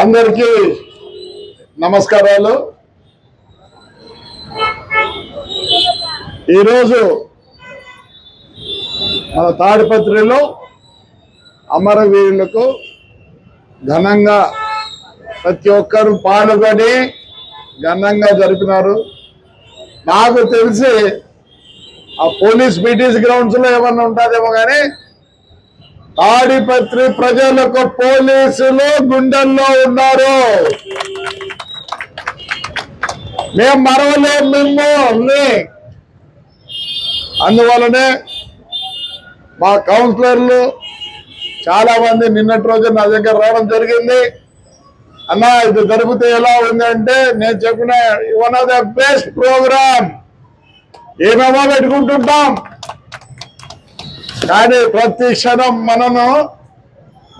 అందరికీ నమస్కారాలు. ఈరోజు మన తాడిపత్రిలో అమరవీరులకు ఘనంగా ప్రతి ఒక్కరు పాల్గొని ఘనంగా జరిపినారు. నాకు తెలిసి ఆ పోలీస్ మీటింగ్స్ గ్రౌండ్స్లో ఏమన్నా ఉంటుందేమో కానీ తాడిపత్రి ప్రజలకు పోలీసులు గుండెల్లో ఉన్నారు. మేము మరవలేం మిమ్మల్ని అందువలనే మా కౌన్సిలర్లు చాలా మంది నిన్నటి రోజు నా దగ్గర రావడం జరిగింది. అన్న ఇది జరిగితే ఎలా ఉంది అంటే నేను చెప్పిన one of the best program ఏమేమో పెట్టుకుంటుంటాం. కానీ ప్రతి క్షణం మనను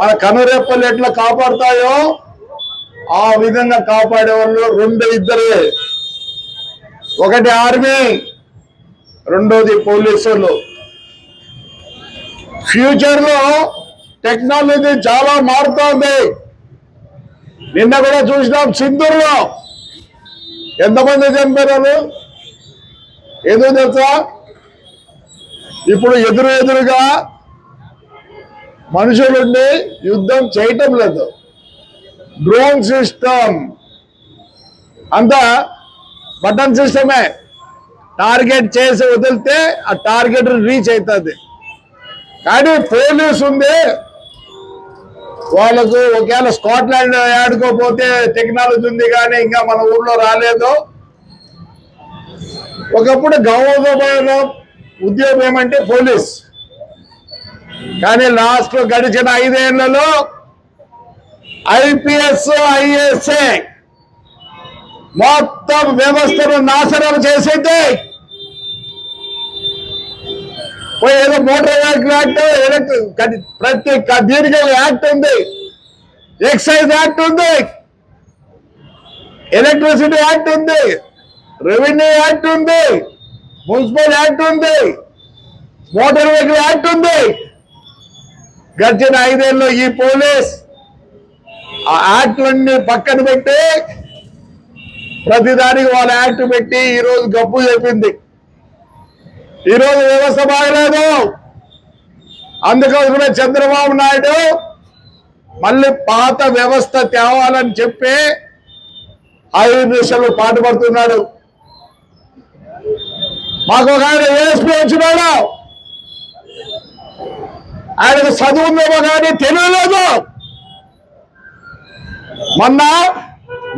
మన కనురెప్పలు ఎట్లా కాపాడుతాయో ఆ విధంగా కాపాడే వాళ్ళు రెండు ఇద్దరే. ఒకటి ఆర్మీ రెండోది పోలీసులు. ఫ్యూచర్లో టెక్నాలజీ చాలా మారుతోంది. నిన్న కూడా చూసినాం సింధూరులో. ఎంతమంది చంపారు ఏదో తెలుసా? ఇప్పుడు ఎదురు ఎదురుగా మనుషులుండి యుద్ధం చేయటం లేదు. డ్రోన్ సిస్టమ్ అంతా బటన్ సిస్టమే. టార్గెట్ చేసి వదిలితే ఆ టార్గెట్ రీచ్ అవుతుంది కానీ పోలీస్ ఉంది వాళ్ళకు ఒకవేళ స్కాట్లాండ్ ఆడుకోపోతే టెక్నాలజీ ఉంది కానీ ఇంకా మన ఊర్లో రాలేదు. ఒకప్పుడు గౌరవ ఉద్యోగం ఏమంటే పోలీస్. కానీ లాస్ట్లో గడిచిన ఐదేళ్ళలో ఐపీఎస్ ఐఏఎస్ఏ మొత్తం వ్యవస్థను నాశనం చేసింది. ఏదో మోటార్ వెహికల్ యాక్ట్ ఎలక్ట్రిక్ ప్రతి దీనికి యాక్ట్ ఉంది. ఎక్సైజ్ యాక్ట్ ఉంది. ఎలక్ట్రిసిటీ యాక్ట్ ఉంది. రెవెన్యూ యాక్ట్ ఉంది. మున్సిపల్ యాక్ట్ ఉంది. మోటార్ వెహికల్ యాక్ట్ ఉంది. గడిచిన ఐదేళ్ళు ఈ పోలీస్ ఆ యాక్ట్లన్నీ పక్కన పెట్టి ప్రతిదానికి వాళ్ళ యాక్ట్ పెట్టి ఈ రోజు గప్పు చెప్పింది ఈ రోజు వ్యవస్థ బాగలేదు. అందుకోసమే చంద్రబాబు నాయుడు మళ్ళీ పాత వ్యవస్థ తేవాలని చెప్పి ఐదు నిమిషాలు పాటుపడుతున్నాడు మాకు ఒక ఆయన ఏఎస్పీ వచ్చినాడు ఆయనకు చదువు ఉందేమో కానీ తెలియలేదు. మొన్న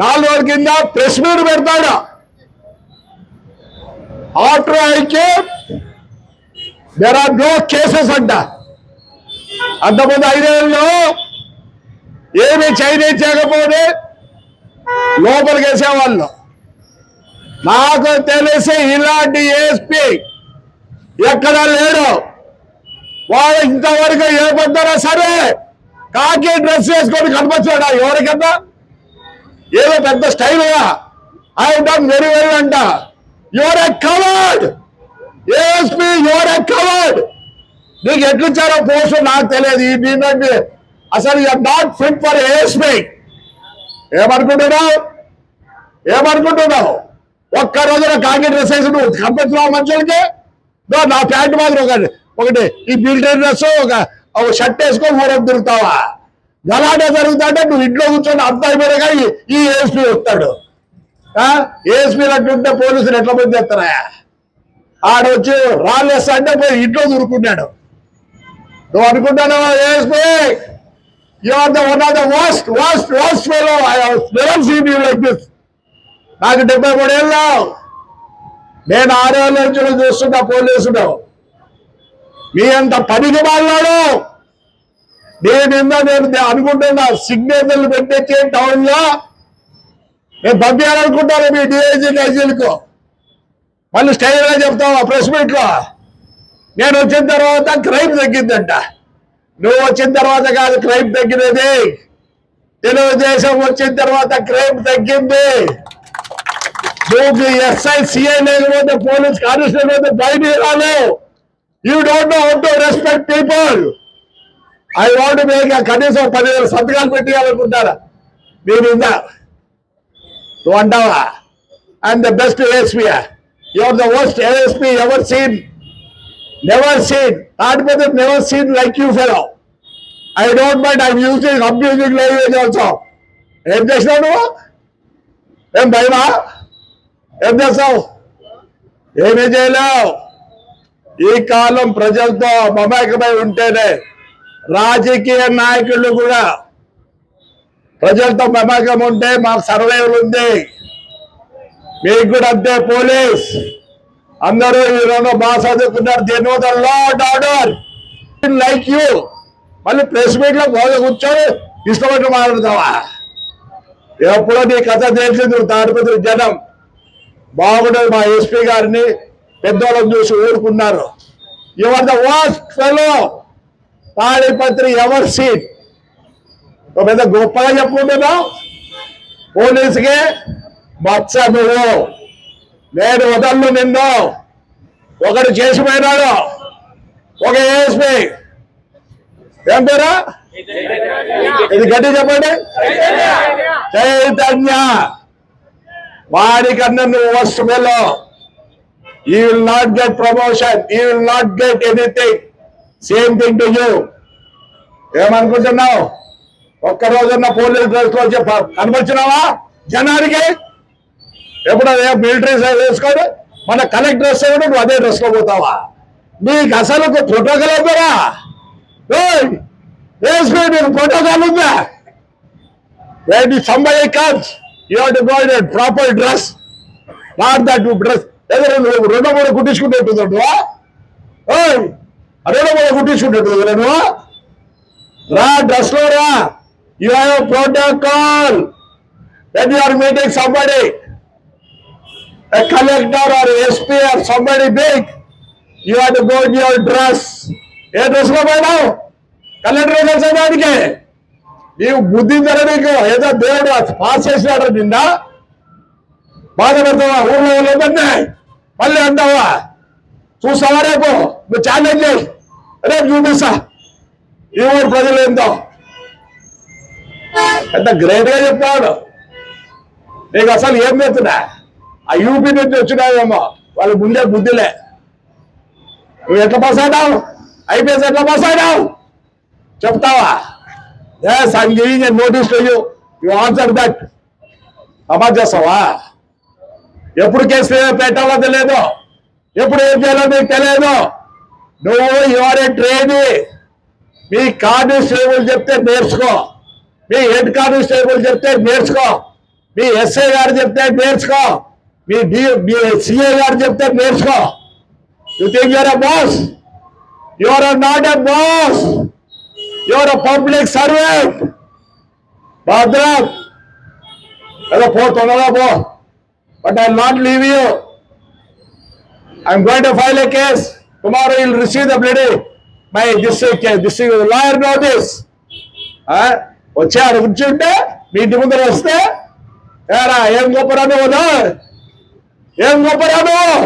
నాలుగు రోజుల కింద ప్రెస్ మీట్ పెడతాడు. ఆఫ్టర్ ఐకే దేర్ ఆర్ నో కేసెస్ అంట. అంతకుముందు ఐదేళ్ళలో ఏమి చైనీ చేయకపోతే లోపలికి వేసేవాళ్ళు. నాకు తెలిసి ఇలాంటి ఏఎస్పీ ఎక్కడ లేడు. వాడు ఇంతవరకు ఏ పొద్దునా సరే కాకి డ్రెస్ వేసుకొని కనిపించాడా ఎవరికన్నా ఏదో పెద్ద style I done very very అంట. You're a coward ASP you're a coward నీకు ఎట్లిచ్చారో పోస్ట్ నాకు తెలియదు. ఈ నీకంటే అసలు you're not fit for ASP ఏమనుకుంటున్నావు? ఏమనుకుంటున్నావు? ఒక్క రోజున కాంక్రీట్ డ్రెస్ వేసి నువ్వు కనిపించినావు మనుషులకి? నా ప్యాంట్ మాత్రం ఒకటి ఒకటి ఈ మిలిటరీ డ్రెస్ ఒక ఒక షర్ట్ వేసుకొని ఊరకు తిరుగుతావా? గలాటే జరుగుతాంటే నువ్వు ఇంట్లో కూర్చొని అంత అయిపోయాక ఈ- ఈ ఏఎస్పీ వస్తాడు. ఏఎస్పీలు అంటుంటే పోలీసులు ఎట్లా మంది చేస్తారాయా ఆడొచ్చి రాళ్ళేస్తా అంటే పోయి ఇంట్లో దూరుకున్నాడు. నువ్వు అనుకుంటాను ASP you are the one of the worst worst worst fellow I never seen you like this నాకు డెబ్బై మూడేళ్ళు నేను ఆరేళ్ళ నుంచి చూస్తున్నా పోలీసుడు మీ అంత పనికి వాళ్ళాడు నేను నిన్న నేను అనుకుంటున్నా సిగ్నేచర్లు పెట్టించే టౌన్లో. నేను పంపించాలనుకుంటాను మీ డిఐజీ డైజీలకు మళ్ళీ స్టైల్గా చెప్తావా ప్రెస్ మీట్లో? నేను వచ్చిన తర్వాత క్రైమ్ తగ్గిందంట. నువ్వు వచ్చిన తర్వాత కాదు క్రైమ్ తగ్గినది. తెలుగుదేశం వచ్చిన తర్వాత క్రైమ్ తగ్గింది. నువ్వు ఎస్ఐ సిఐ లేకపోతే పోలీస్ కానిస్టేబుల్ లేకపోతే బయట రాలేవు you don't know how to respect people I want make కనీసం పదివేల సంతకాలు పెట్టాలనుకుంటారా మీరు ఇందా. నువ్వు అంటావా? I'm the best ASP you're the worst ASP ever seen never seen కాకపోతే never seen like you fellow I don't mind I using abusing language also ఏం చేసినావు నువ్వు? ఏం భయమా? ఏం చేస్తావు? ఏమీ చేయలేవు. ఈ కాలం ప్రజలతో మమేకమై ఉంటేనే రాజకీయ నాయకులు కూడా ప్రజలతో మమేకం ఉంటే మాకు సర్వైవల్ ఉంది. మీకు కూడా అంతే పోలీస్. అందరూ ఈ రెండు బాగా చదువుకున్నారు. దేని the law and order. Like you. మళ్ళీ ప్రెస్ మీట్లో బాగా కూర్చొని ఇష్టపడి మాట్లాడతావా ఎప్పుడో నీ కథ తెలిసింది తాడిపత్రి జనం. బాగుండదు మా ఎస్పీ గారిని పెద్దోళ్ళని చూసి ఊరుకున్నారు you're the worst fellow Tadipatri ever seen ఒక పెద్ద గొప్పగా చెప్పుకుంటున్నావు పోలీసుకి మచ్చ నువ్వు నేను వదలను నిన్ను ఒకడు చేసిపోయినాడు ఒక ఏఎస్పీ ఏం పేరా ఇది గట్టి చెప్పండి చైతన్య వాడికన్నా నువ్వు వస్తు వెళ్ళో you will not get promotion you will not get anything same thing to you ఏమనుకుంటున్నావు? ఒక్క రోజున్న పోలీస్ డ్రెస్ వచ్చి కనపరిచినావా? జనానికి? ఎప్పుడు అదే మిలిటరీ వేసుకోడు? మన కలెక్టర్ డ్రెస్ కూడా నువ్వు అదే డ్రెస్లో పోతావా? నీకు అసలు ప్రోటోకాల్ అవుతారా వేసుకో నీకు ప్రోటోకాల్ ఉందా? When somebody comes, you hold at proper dress not that dress ఏదో నువ్వు? రెండు మూడు కుట్టించుకుంటున్నట్టు రెండు మూడు కుట్టించుకుంటున్నట్టు నువ్వు? రా డ్రెస్లో రా. You have protocol when you are meeting somebody collector or SP or somebody big you hold your dress ఏ డ్రెస్లో పోయినావు? కలెక్టర్ సంబాడికే ఈ బుద్ధి నీకు? ఏదో దేవుడు పాస్ చేసినాడు నిన్న బాధపడతావా? ఊళ్ళో లేదంటే మళ్ళీ అంటావా? చూస్తావా రేపు? నువ్వు ఛాలెంజ్ చేయి. రేపు చూపిస్తా. ఈ ఊరు ప్రజలు ఏందో? ఎంత గ్రేట్గా చెప్తాడు నీకు అసలు ఏం చెప్తున్నా? ఆ యూపీ నుంచి వచ్చినావేమో? వాళ్ళ ముందే బుద్ధిలే. నువ్వు ఎట్లా పాస్ అయినావు? ఐపీఎస్ ఎట్లా పాస్ అయినావు? చెప్తావా? Yes I'm giving a notice to you you answer that Amar చేస్తావా ఎప్పుడు కేసు పెట్టాలో తెలియదు ఎప్పుడు ఏం చేయాలో మీకు తెలియదు నువ్వు యువర్ ఏ ట్రైనీ మీ కానిస్టేబుల్ చెప్తే నేర్చుకో. మీ హెడ్ కానిస్టేబుల్ చెప్తే నేర్చుకో. మీ ఎస్ఐ గారు చెప్తే నేర్చుకో. మీ డి మీ సిఏ గారు చెప్తే నేర్చుకో. You think you're a boss you're not a boss you're a public servant భద్రం ఏదో పో తొందరగా పో but I not leave you I'm going to file a case tomorrow will receive the bloody my district district lawyer notice వచ్చారు కూర్చుంటే మీ ఇంటి ముందర వస్తే ఏరా ఏం గొప్పరా నువ్వు ఏం గొప్పరా నువ్వు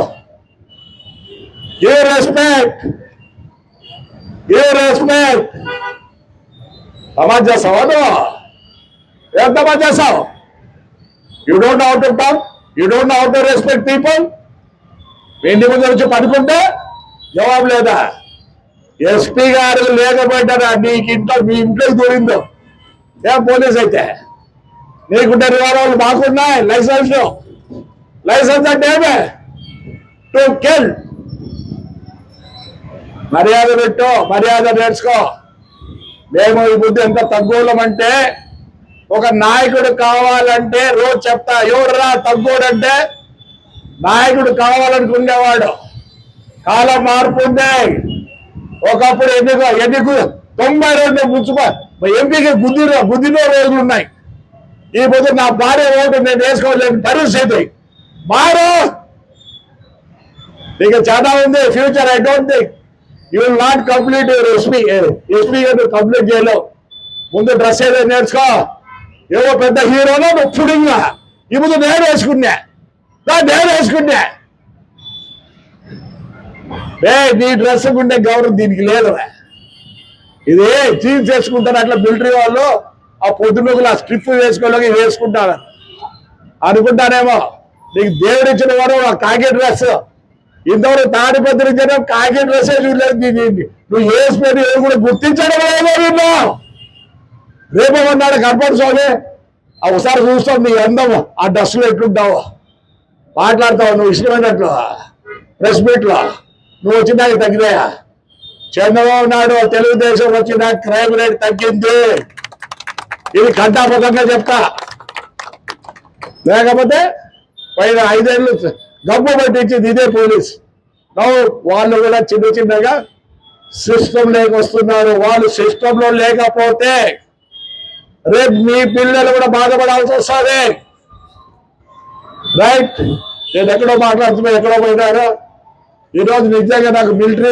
గివ్ రెస్పెక్ట్ గివ్ రెస్పెక్ట్ సమాజ్ చేస్తావా నువ్వు ఏం సమాజ్ చేస్తావు you don't know to talk you don't know to respect people ఇంటి ముందు వచ్చి పడుకుంటే జవాబు లేదా? ఎస్పీ గారు లేకపోయినా నీకు ఇంట్లో మీ ఇంట్లోకి దూరిందో ఏం పోలీస్ అయితే? నీకుంటే రివాల్వర్లు మాకున్నాయి లైసెన్స్. లైసెన్స్ అంటే ఏమే? To kill. మర్యాద పెట్టు మర్యాద నేర్చుకో. మేము ఈ బుద్ధి ఎంత తగ్గులమంటే ఒక నాయకుడు కావాలంటే రోజు చెప్తా ఎవరురా తగ్గుడంటే? నాయకుడు కావాలనుకునేవాడు. కాలం మార్పు ఉంది ఒకప్పుడు ఎన్నిక ఎందుకు? తొంభై రెండు మున్సిపల్ ఎంపీకి గుద్దిన గుద్దిన రోజులు ఉన్నాయి. ఈ పొద్దు నా భార్య ఓటు నేను వేసుకోలేని పరిస్థితి. మారు. ఇక చాలా ఉంది future I don't think you will not complete your SP SP గారు కంప్లీట్ చేయలేవు. ముందు డ్రెస్ ఏదో నేర్చుకో. ఏవో పెద్ద హీరోలో నువ్వు పుడింగా. ఈ ముందు నేను వేసుకున్నా. నా నేను వేసుకున్నా. ఏ నీ డ్రెస్ ఉండే గౌరవం దీనికి లేదు ఇది జీన్స్ వేసుకుంటారు అట్లా మిలిటరీ వాళ్ళు. ఆ పొద్దున్నగులు ఆ స్ట్రిప్ వేసుకోలేక వేసుకుంటారు. అనుకుంటానేమో. నీకు దేవుడిచ్చిన వాడు ఆ కాకి డ్రెస్ ఇంతవరకు తాడిపత్రి జనం కాకి డ్రెస్సే చూడలేదు దీన్ని నువ్వు వేసుకొని ఏది కూడా గుర్తించడం లేదో రేపు ఉన్నాడు కనపడు స్వామి? ఆ ఒకసారి చూస్తావు నీ అందం ఆ డ్రెస్సులో ఎట్లుంటావు. మాట్లాడతావు నువ్వు ఇష్టమైనట్లు. ప్రెస్ మీట్లో. నువ్వు వచ్చినాక తగ్గినాయా? చంద్రబాబు నాయుడు తెలుగుదేశం వచ్చిన క్రైమ్ రేట్ తగ్గింది. ఇది కంటాపకంగా చెప్తా. లేకపోతే పైన ఐదేళ్ళు గబ్బు పట్టించింది ఇదే పోలీస్. నవ్వు వాళ్ళు కూడా చిన్న చిన్నగా సిస్టమ్ లేక వస్తున్నారు వాళ్ళు సిస్టంలో లేకపోతే రేపు మీ పిల్లలు కూడా బాధపడాల్సి వస్తుంది. రైట్ నేను ఎక్కడో మాట్లాడుతున్నా ఎక్కడో పోయినారో? ఈరోజు నిజంగా నాకు మిలిటరీ